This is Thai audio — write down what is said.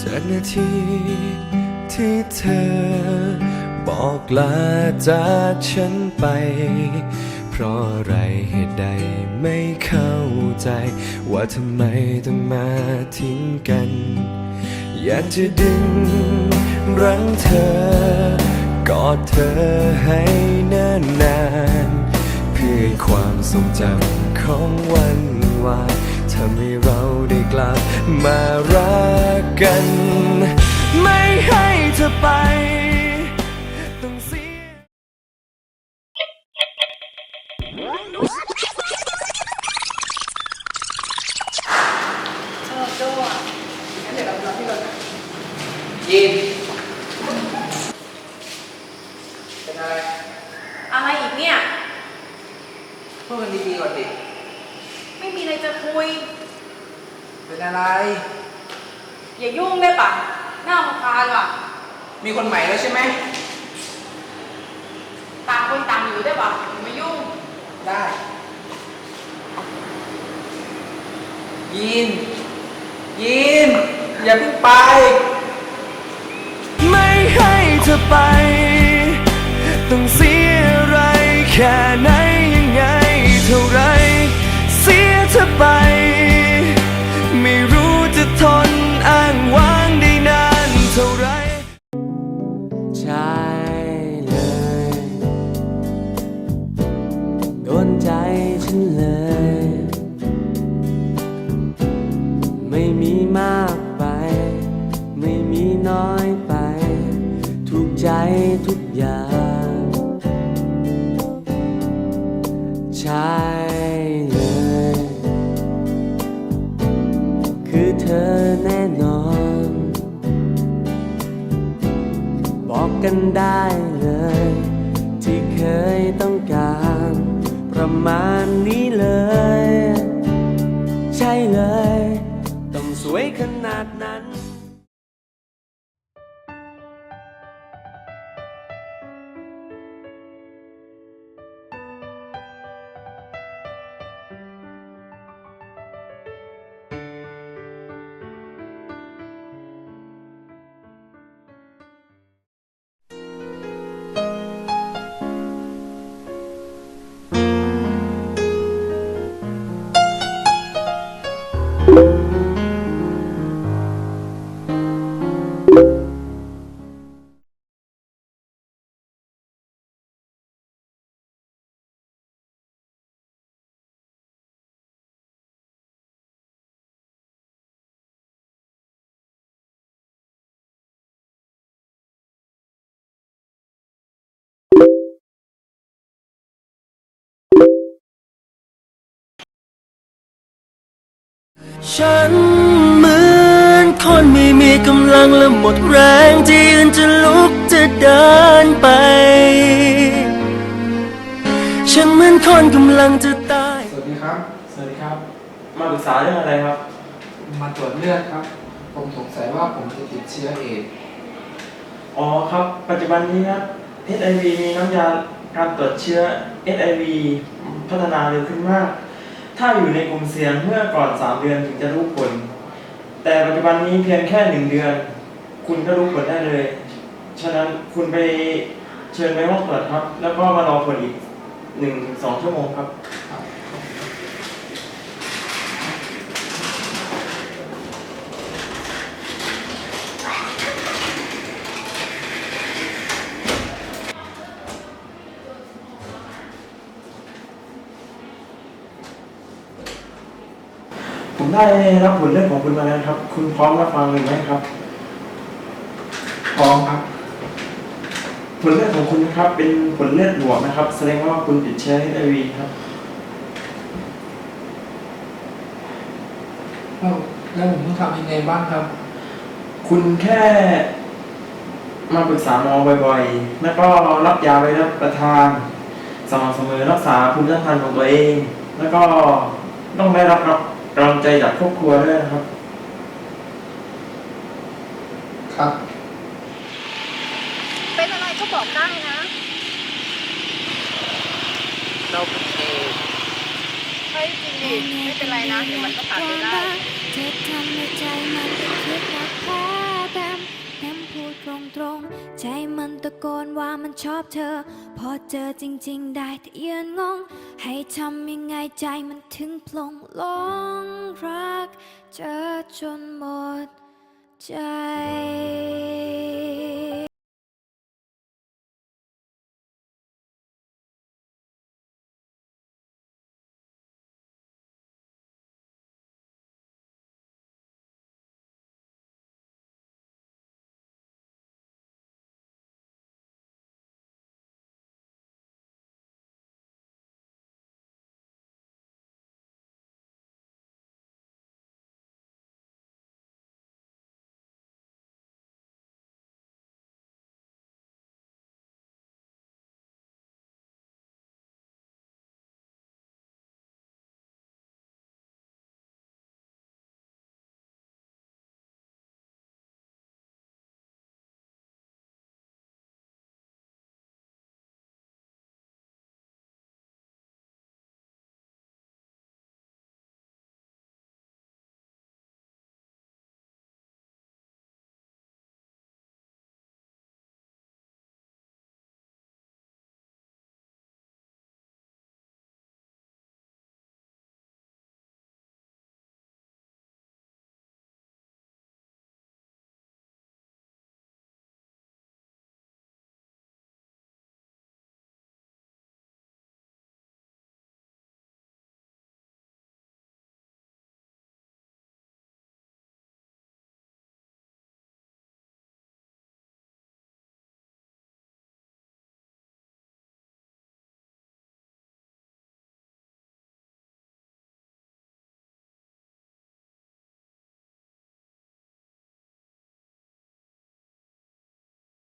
จากนาทีที่เธอ บอกลาจากฉันไป เพราะอะไรเหตุใดไม่เข้าใจ ว่าทำไมต้องมาทิ้งกัน อยากจะดึงรั้งเธอกอดเธอให้นานนานเพื่อความทรงจำของวันวานทำให้เราได้กลับมารัก กัน ไม่ให้เธอไปต้องเสียเออโจ้อะงั้นเดี๋ยวเราไปรอที่รถนะยินเป็นอะไร อะไรอีกเนี่ยพูดกันดีๆก่อนดิ ไม่มีอะไรจะคุย เป็นอะไร อย่ายุ่งได้ปะหน้ารำคาญว่ะมีคนใหม่แล้วใช่ไหม ต่างคนต่างอยู่ได้ปะอย่ามายุ่ง ได้ ยิน ยิน อย่าเพิ่งไป ไม่ให้เธอไป ต้องเสียอะไรแค่ไหน ใจทุกอย่าง ใช่เลย คือเธอแน่นอน บอกกันได้เลย ที่เคยต้องการ ประมาณนี้เลย ใช่เลย ฉันเหมือนคนไม่มีกำลังและหมดแรงที่ยืนจะลุกจะเดินไป ฉันเหมือนคนกำลังจะตาย สวัสดีครับ สวัสดีครับ มาปรึกษาเรื่องอะไรครับ มาตรวจเลือดครับ ผมสงสัยว่าผมจะติดเชื้อเอดส์อ๋อครับ ปัจจุบันนี้นะ HIV มีน้ำยาการตรวจเชื้อ HIV พัฒนาเร็วขึ้นมาก ถ้าอยู่ในกลุ่มเสี่ยงเมื่อก่อน 3 เดือนถึงจะรู้ผล แต่ปัจจุบันนี้เพียงแค่ 1 เดือน คุณก็รู้ผลได้เลย ฉะนั้นคุณไปเชิญไปห้องตรวจครับ แล้วก็มารอผลอีก1-2ชั่วโมงครับ ผมได้รับผลเลือดของคุณมาแล้วครับ คุณพร้อมรับฟังหรือไม่ครับ พร้อมครับผลเลือดของคุณนะครับ เป็นผลเลือดบวกนะครับ แสดงว่าคุณติดเชื้อ HIV ครับแล้วแล้วผมต้องทำยังไงบ้างครับ คุณแค่มาปรึกษาหมอบ่อยๆ แล้วก็รับยาไว้รับประทานสม่ำเสมอรักษาภูมิต้านทานของตัวเอง แล้วก็ต้องได้รับ กำลังใจจากครอบครัวด้วยนะครับ ครับ เป็นอะไรก็บอกได้นะ เราเป็นเอดส์เฮ้ยจริงดิไม่เป็นไรนะเดี๋ยวมันก็ผ่านไปได้เธอทำให้ใจมันคิดรักแพ้ไป โกนว่ามันชอบเธอ พอเจอจริง ๆ ได้แต่ยืนงง ให้ทำยังไงใจมันถึงพลงลงรักเจอจนหมดใจ